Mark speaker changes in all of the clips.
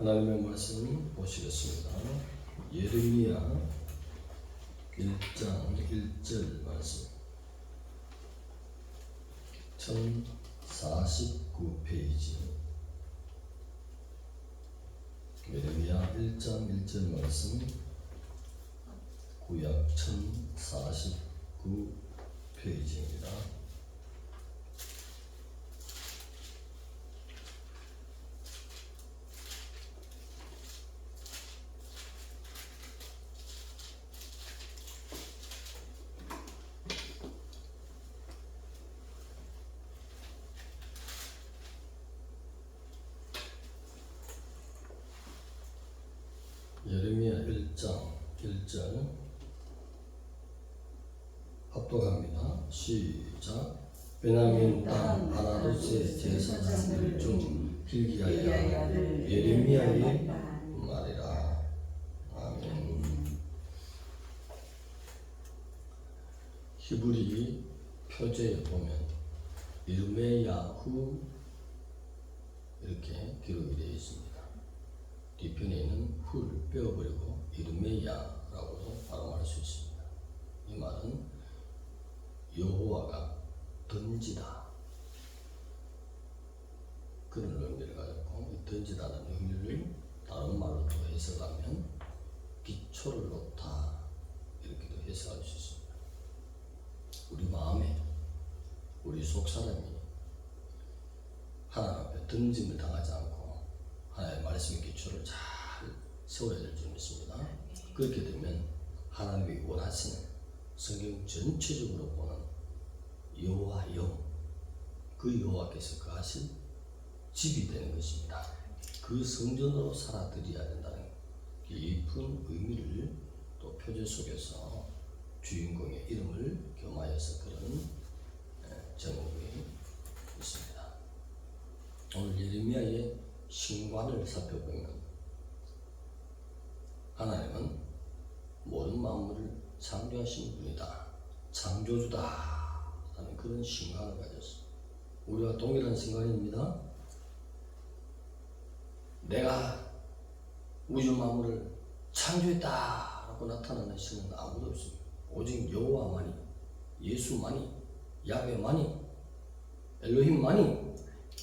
Speaker 1: 하나님의 말씀 보시겠습니다. 예레미야 1장 1절 말씀 1049페이지 예레미야 1장 1절 말씀 구약 1049페이지입니다. 예레미야 1장 1절 합독합니다. 시작. 베냐민 땅 아나도스의 제사장들 중 아들 예레미야의 말이라. 아멘. 히브리 표제에 보면 일메야후 이렇게 기록이 되어 있습니다. 뒤편에 있는 후를 빼어버리고 이르메야라고도 발음할 수 있습니다. 이 말은 여호와가 던지다 그런 의미를 가졌고 이 던지다는 의미를 다른 말로 또 해석하면 기초를 놓다 이렇게도 해석할 수 있습니다. 우리 마음에 우리 속 사람이 하나님 앞에 던짐을 당하지 않고 하나님의 말씀의 기초를 잘 세워야 될 줄 믿습니다. 그렇게 되면 하나님이 원하시는 성경 전체적으로 보는 여호와 영, 그 여호와께서 거하신 집이 되는 것입니다. 그 성전으로 살아들여야 된다는 깊은 의미를 또 표제 속에서 주인공의 이름을 겸하여서 그런 예, 제목이 있습니다. 오늘 예레미야의 신관을 살펴보면 하나님은 모든 만물을 창조하신 분이다. 창조주다. 그런 신관을 가졌어. 우리와 동일한 신관입니다. 내가 우주 만물을 창조했다. 라고 나타나는 신은 아무도 없습니다. 오직 여호와만이, 예수만이, 야훼만이, 엘로힘만이,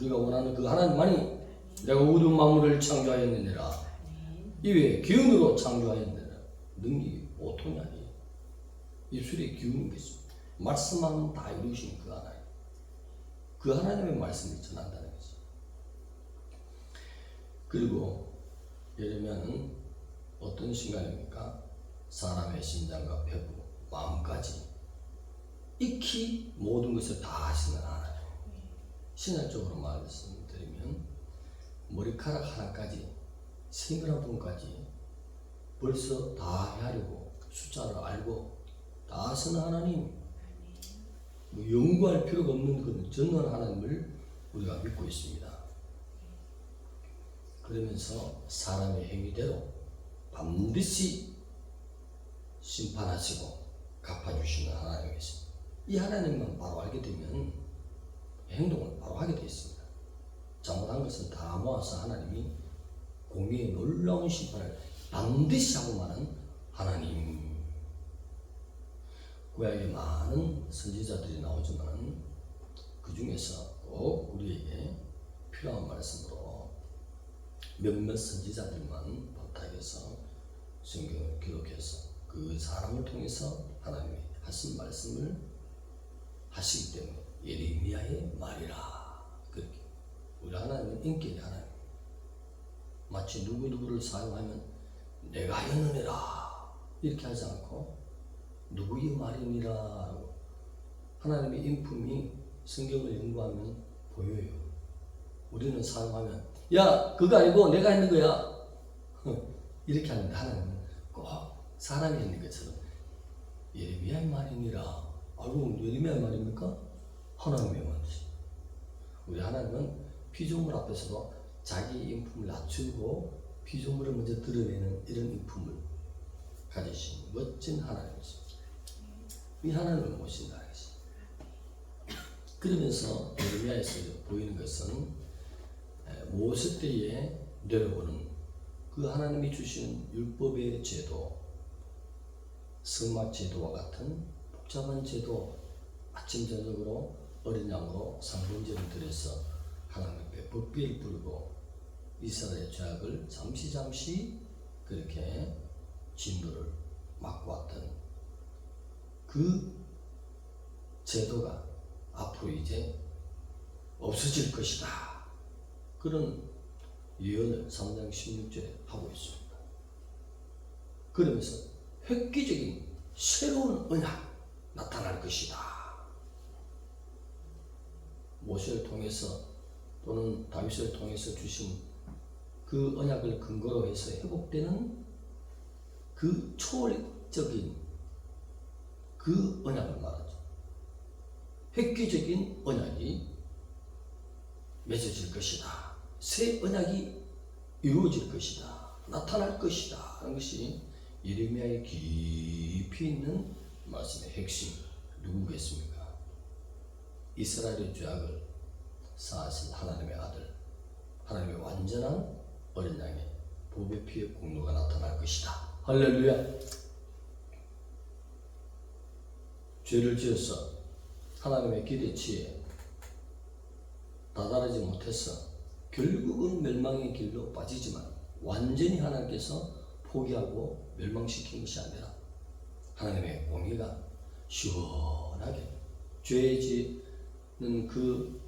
Speaker 1: 우리가 원하는 그 하나님만이 내가 우주 만물을 창조하였느니라. 이외에 기운으로 창조하였느니라. 능력이 보통이 아니에요. 입술에 기운이 있습니다. 말씀하면 다 이루신 그 하나님. 그 하나님의 말씀이 전한다는 거죠. 그리고 예레미야는 어떤 시간입니까? 사람의 심장과 폐부, 마음까지 익히 모든 것을 다 하시는 하나님. 신학적으로 말씀드리면 머리카락 하나까지 생각 분까지 벌써 다 헤아리고 숫자를 알고 다 쓰는 하나님 뭐 연구할 필요가 없는 그 전능한 하나님을 우리가 믿고 있습니다. 그러면서 사람의 행위대로 반드시 심판하시고 갚아주시는 하나님이십니다. 이 하나님만 바로 알게 되면 행동을 바로 하게 되어 있습니다. 잘못한 것은 다 모아서 하나님이 공의의 놀라운 심판을 반드시 하고 마는 하나님. 구약에 많은 선지자들이 나오지만 그 중에서 꼭 우리에게 필요한 말씀으로 몇몇 선지자들만 부탁해서 성경을 기록해서 그 사람을 통해서 하나님이 하신 말씀을 하시기 때문에 예레미야의 말이라. 그렇게 우리 하나님은 인격의 하나님. 마치 누구누구를 사용하면 내가 하였느니라. 이렇게 하지 않고 누구의 말이니라? 하나님의 인품이 성경을 연구하면 보여요. 우리는 사용하면 야 그거 아니고 내가 했는 거야. 이렇게 하는데 하나님은 꼭 사람이 했는 것처럼 예레미야의 말이니라. 알고 예레미야의 말입니까? 하나님의 말이지. 우리 하나님은 피조물 앞에서도 자기 인품을 낮추고 피조물을 먼저 드러내는 이런 인품을 가지신 멋진 하나님이십니다. 이 하나님을 모신다. 그러면서 예레미야에서 보이는 것은 모세 때에 내려오는 그 하나님이 주시는 율법의 제도, 성막 제도와 같은 복잡한 제도, 아침 저녁으로 어린 양으로 상번제를 드려서 하나님 앞에 법비를 부르고 이스라엘의 죄악을 잠시 잠시 그렇게 진노를 막고 왔던 그 제도가 앞으로 이제 없어질 것이다. 그런 예언을 3장 16절에 하고 있습니다. 그러면서 획기적인 새로운 언약 나타날 것이다. 모세를 통해서 또는 다윗을 통해서 주신 그 언약을 근거로 해서 회복되는 그 초월적인 그 언약을 말하죠. 획기적인 언약이 맺어질 것이다. 새 언약이 이루어질 것이다. 나타날 것이다. 하는 것이 예레미야의 깊이 있는 말씀의 핵심 누구겠습니까? 이스라엘의 죄악을 사하신 하나님의 아들, 하나님의 완전한 어린 양의 보배 피의 공로가 나타날 것이다. 할렐루야. 죄를 지어서 하나님의 기대치에 다다르지 못해서 결국은 멸망의 길로 빠지지만 완전히 하나님께서 포기하고 멸망시킨 것이 아니라 하나님의 공의가 시원하게 죄 지는 그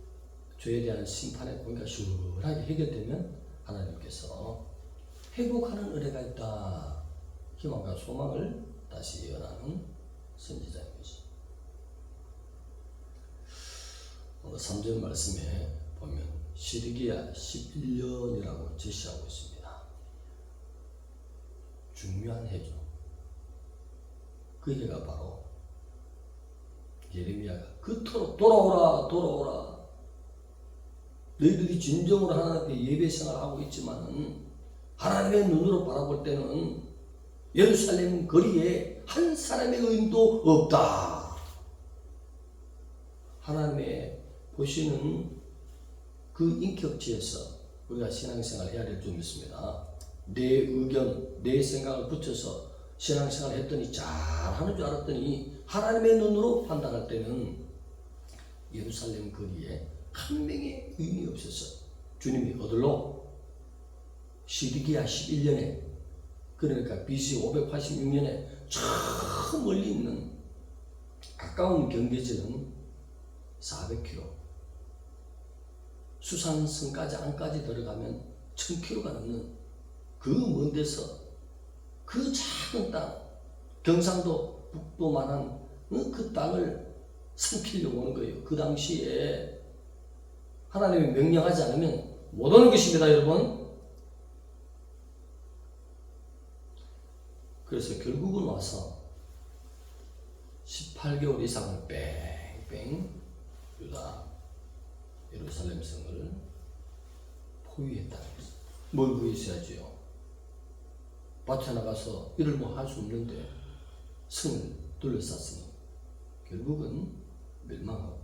Speaker 1: 죄에 대한 심판의 공의가 시원하게 해결되면 하나님께서 회복하는 은혜가 있다. 희망과 소망을 다시 예언하는. 오늘 3절 말씀에 보면 시리기야 11년이라고 제시하고 있습니다. 중요한 해죠. 그 해가 바로 예레미야가 그토록 돌아오라 돌아오라 너희들이 진정으로 하나님께 예배 생활 하고 있지만은 하나님의 눈으로 바라볼 때는 예루살렘 거리에 한 사람의 의인도 없다. 하나님의 보시는 그 인격지에서 우리가 신앙생활 해야 될 점이 있습니다. 내 의견, 내 생각을 붙여서 신앙생활 했더니 잘하는 줄 알았더니 하나님의 눈으로 판단할 때는 예루살렘 거리에 한 명의 의인이 없어서 주님이 어들로 시디기야 11년에 그러니까 BC 586년에 저 멀리 있는 가까운 경계지는 400km 수산성까지 안까지 들어가면 1000km가 넘는 그 먼 데서 그 작은 땅 경상도 북도만한 그 땅을 삼키려고 오는 거예요. 그 당시에 하나님이 명령하지 않으면 못 오는 것입니다, 여러분. 그래서 결국은 와서 18개월 이상을 뺑뺑 유다 예루살렘 성을 포위했다는 거죠. 뭘 구했어야지요? 밭에 나가서 일을 뭐 할 수 없는데 성을 둘러쌌으니 결국은 멸망하고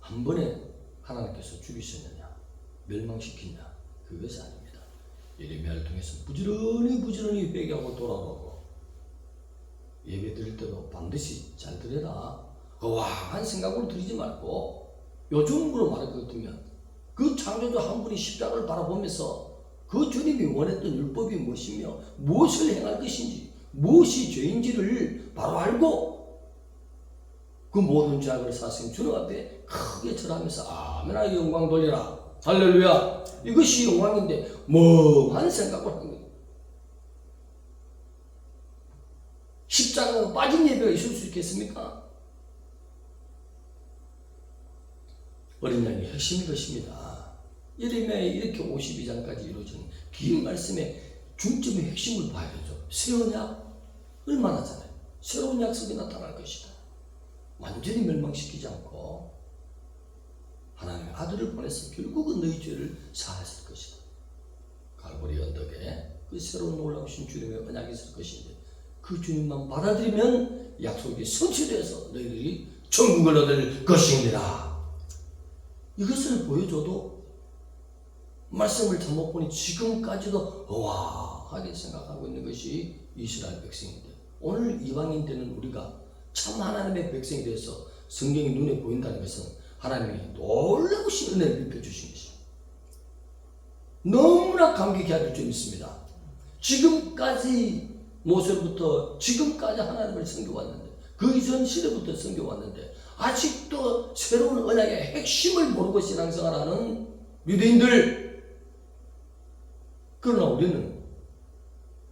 Speaker 1: 한 번에 하나님께서 죽이셨느냐 멸망시키냐 그것이 아닙니다. 예레미야를 통해서 부지런히 부지런히 회개하고 돌아오고 예배 드릴 때도 반드시 잘 드려라. 그 와한 생각으로 드리지 말고 요즘으로 같으면 그 창조주 한 분이 십자가를 바라보면서 그 주님이 원했던 율법이 무엇이며 무엇을 행할 것인지 무엇이 죄인지를 바로 알고 그 모든 죄악을 사신 주님 앞에 크게 절하면서 아멘아 영광 돌리라. 할렐루야. 이것이 영광인데 멍한 생각을 한 거예요. 십자가가 빠진 예배가 있을 수 있겠습니까? 어린 양이 핵심인 것입니다. 예레미야의 이렇게 52장까지 이루어진 긴 말씀의 중점의 핵심을 봐야 되죠. 새 언약 얼마나 잖아요. 새로운 약속이 나타날 것이다. 완전히 멸망시키지 않고 하나님의 아들을 보내서 결국은 너희 죄를 사하실 것이다. 갈보리 언덕에 그 새로운 놀라우신 주님의 언약이 있을 것인데 그 주님만 받아들이면 약속이 성취돼서 너희들이 천국을 얻을 것입니다. 이것을 보여줘도 말씀을 잘못 보니 지금까지도 어와하게 생각하고 있는 것이 이스라엘 백성인데 오늘 이방인 되는 우리가 참 하나님의 백성이 되어서 성경이 눈에 보인다는 것은 하나님이 놀라우신 은혜를 입혀주신 것입니다. 너무나 감격해야 될 점이 있습니다. 지금까지 모세부터 지금까지 하나님을 섬겨왔는데 그 이전 시대부터 섬겨왔는데 아직도 새로운 언약의 핵심을 모르고 신앙생활하는 유대인들 그러나 우리는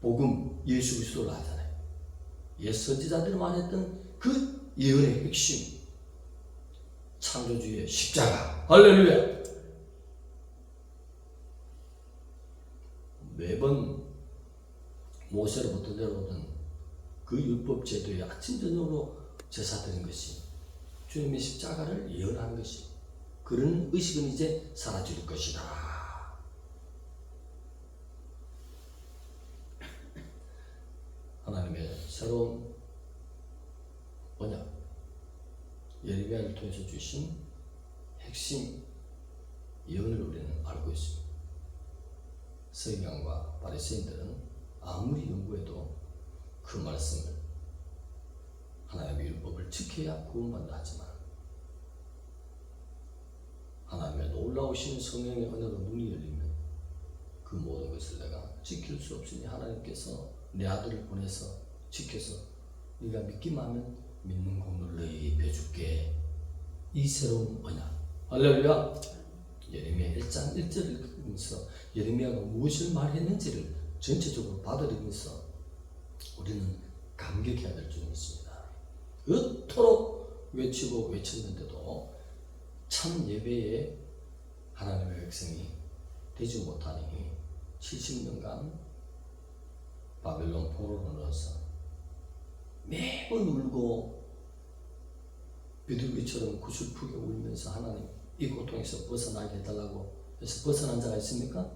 Speaker 1: 복음 예수 그리스도를 알잖아요. 옛 선지자들이 말했던 그 예언의 핵심 창조주의 십자가 할렐루야 매번 모세로부터 내려오던 그 율법 제도의 아침 저녁으로 제사 드린 것이 주님의 십자가를 예언하는 것이 그런 의식은 이제 사라질 것이다. 하나님의 새로운 언약 예레미야를 통해서 주신 핵심 예언을 우리는 알고 있습니다. 서기관과 바리새인들은 아무리 연구해도 그 말씀을 하나님의 율법을 지켜야 구원받는다 하지만 하나님의 놀라우신 성령의 은혜로 눈이 열리면 그 모든 것을 내가 지킬 수 없으니 하나님께서 내 아들을 보내서 지켜서 네가 믿기만 하면 믿는 공로를 너희 입혀줄게. 이 새로운 언약. 할렐루야. 예레미야 1장 1절을 읽으면서 예레미야가 무엇을 말했는지를 전체적으로 받아들이면서 우리는 감격해야 될 점이 있습니다. 그토록 외치고 외쳤는데도 참 예배에 하나님의 백성이 되지 못하니 70년간 바벨론 포로로 넣어서 매번 울고 비둘기처럼 구슬프게 울면서 하나님 이 고통에서 벗어나게 해달라고 해서 벗어난 자가 있습니까?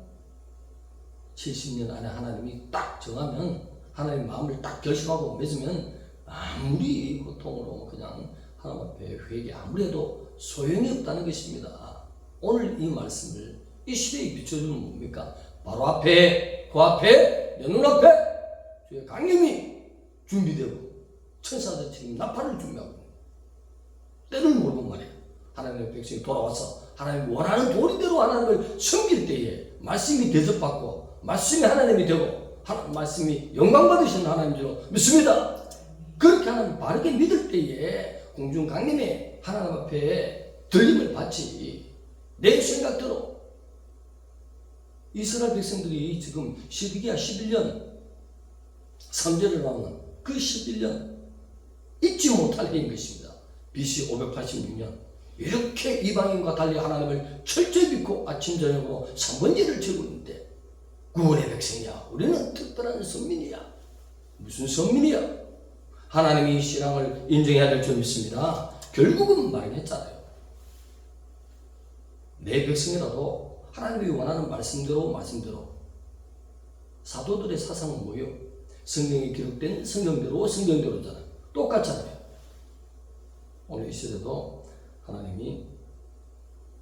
Speaker 1: 70년 안에 하나님이 딱 정하면 하나님 마음을 딱 결심하고 맺으면 아무리 고통으로 그냥 하나님 앞에 회개 아무리 해도 소용이 없다는 것입니다. 오늘 이 말씀을 이 시대에 비춰주는 뭡니까? 바로 앞에 그 앞에 내 눈앞에 주의 강림이 준비되고 천사들 지금 나팔을 준비하고 때를 모르고 말이에요. 하나님의 백성이 돌아와서 하나님 원하는 도리대로 하나님을 섬길 때에 말씀이 대접받고 말씀이 하나님이 되고 하나, 말씀이 영광 받으시는 하나님으로 믿습니다. 그렇게 하나님 바르게 믿을 때에 공중 강림에 하나님 앞에 들림을 받지 내 생각대로 이스라엘 백성들이 지금 12기야 11년 3절을 나오는 그 11년 잊지 못할 해인 것입니다. BC 586년 이렇게 이방인과 달리 하나님을 철저히 믿고 아침 저녁으로 3번제를 지고 있는데 구원의 백성이야. 우리는 특별한 선민이야. 무슨 선민이야? 하나님이 이 신앙을 인정해야 될 줄 믿습니다. 결국은 말했잖아요. 내 백성이라도 하나님이 원하는 말씀대로 말씀대로 사도들의 사상은 뭐요? 성경에 기록된 성경대로 성경대로잖아요. 똑같잖아요. 오늘 이 시대도 하나님이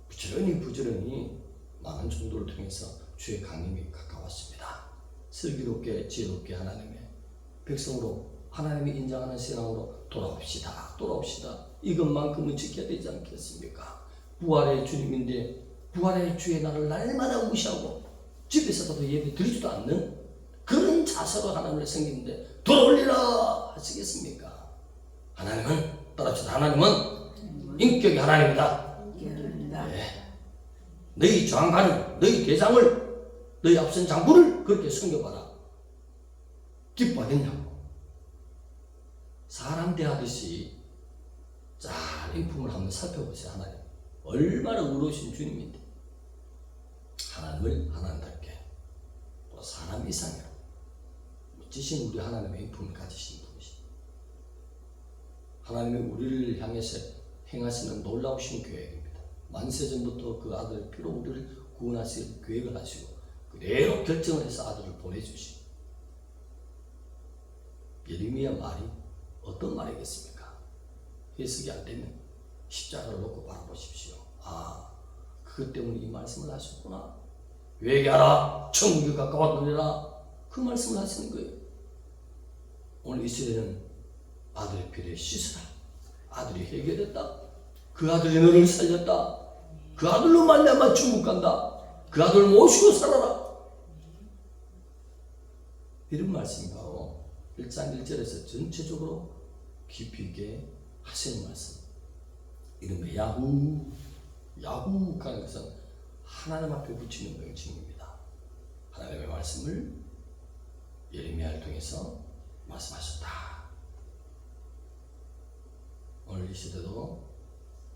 Speaker 1: 부지런히 부지런히 많은 정도를 통해서 주의 강림이 가까웠습니다. 슬기롭게 지혜롭게 하나님의 백성으로 하나님이 인정하는 신앙으로 돌아옵시다. 돌아옵시다. 이것만큼은 지켜야 되지 않겠습니까? 부활의 주님인데 부활의 주의 날을 날마다 무시하고 집에서도 예배 드리지도 않는 그런 자세로 하나님을 섬기는데 돌아올리라 하시겠습니까? 하나님은 따라합시다. 하나님은 인격이 하나님이다. 네. 너희 장관을 너희 대장을 너희 앞선 장부를 그렇게 섬겨봐라. 기뻐하겠냐고. 사람 대하듯이 잘 인품을 한번 살펴보세요. 하나님. 얼마나 의로우신 주님인데. 하나님을 하나님답게 또 사람 이상으로 멋지신 우리 하나님의 인품을 가지신 분이시 하나님의 우리를 향해서 행하시는 놀라우신 계획입니다. 만세전부터 그 아들 피로 우리를 구원하실 계획을 하시고 그대로 결정을 해서 아들을 보내주시고 예레미야 말이 어떤 말이겠습니까? 해석이 안 되면 십자가를 놓고 바라보십시오. 아, 그것 때문에 이 말씀을 하셨구나. 회개하라 천국이 가까웠느니라. 그 말씀을 하시는 거예요. 오늘 이스라엘은 아들의 피를 씻으라. 아들이 해결했다. 그 아들이 너를 살렸다. 그 아들로 말미암아 중국 간다. 그 아들 모시고 살아라. 이런 말씀이 바로 1장 1절에서 전체적으로 깊이 있게 하시는 말씀. 이름의 야후 야후 하는 것은 하나님 앞에 붙이는 명칭입니다. 하나님의 말씀을 예레미야를 통해서 말씀하셨다. 오늘 이 시대도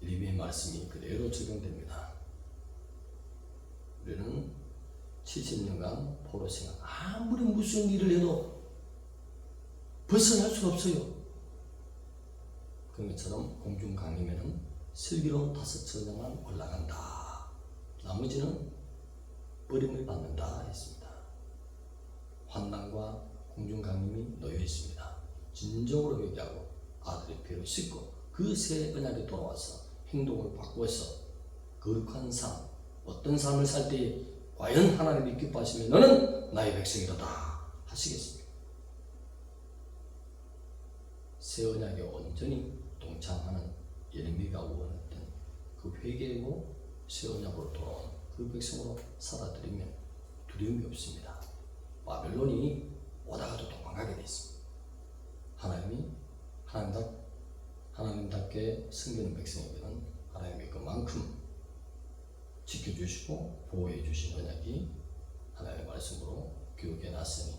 Speaker 1: 예레미야의 말씀이 그대로 적용됩니다. 우리는 70년간 포로 생활 아무리 무슨 일을 해도 벗어날 수가 없어요. 것처럼 공중 강림에는 슬기로운 다섯 천장만 올라간다. 나머지는 버림을 받는다 했습니다. 환난과 공중 강림이 놓여 있습니다. 진정으로 회개하고 아들의 피를 씻고 그 새 언약에 돌아와서 행동을 바꾸어서 거룩한 삶, 어떤 삶을 살 때에 과연 하나님이 기뻐하시면 너는 나의 백성이로다 하시겠습니까? 새 언약에 온전히 동참하는 예레미가 원했던 그 회개고 새 언약으로 돌아온 그 백성으로 살아들이면 두려움이 없습니다. 바벨론이 오다가도 도망가게 돼 있습니다. 하나님이 하나님답 하나님답게 섬기는 백성에게는 하나님이 그만큼 지켜주시고 보호해 주신 언약이 하나님의 말씀으로 교육해 놨으니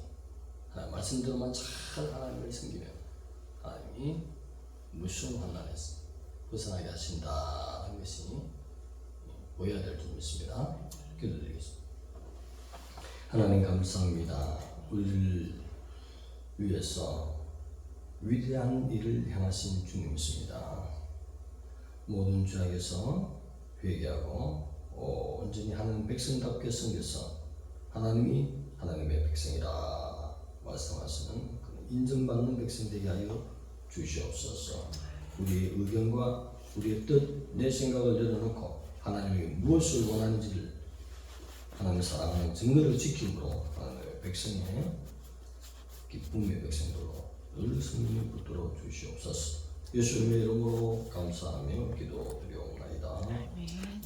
Speaker 1: 하나님 말씀대로만 잘 하나님을 섬기면 하나님이 무슨 환난에서 벗어나게 하신다는 것이 보여야 될 줄 믿습니다. 기도드리겠습니다. 하나님 감사합니다. 우리를 위해서 위대한 일을 행하신 주님이십니다. 모든 죄악에서 회개하고 온전히 하나님 백성답게 섬겨서 하나님이 하나님의 백성이라 말씀하시는 인정받는 백성 되게 하여 주시옵소서. 우리의 의견과 우리의 뜻, 내 생각을 내려놓고 하나님이 무엇을 원하는지를 하나님을 사랑하는 증거를 지킴으로 하나님의 백성의 기쁨의 백성들로 늘 성령을 붙들어 주시옵소서. 예수님의 이름으로 감사하며 기도드리옵나이다. 아멘.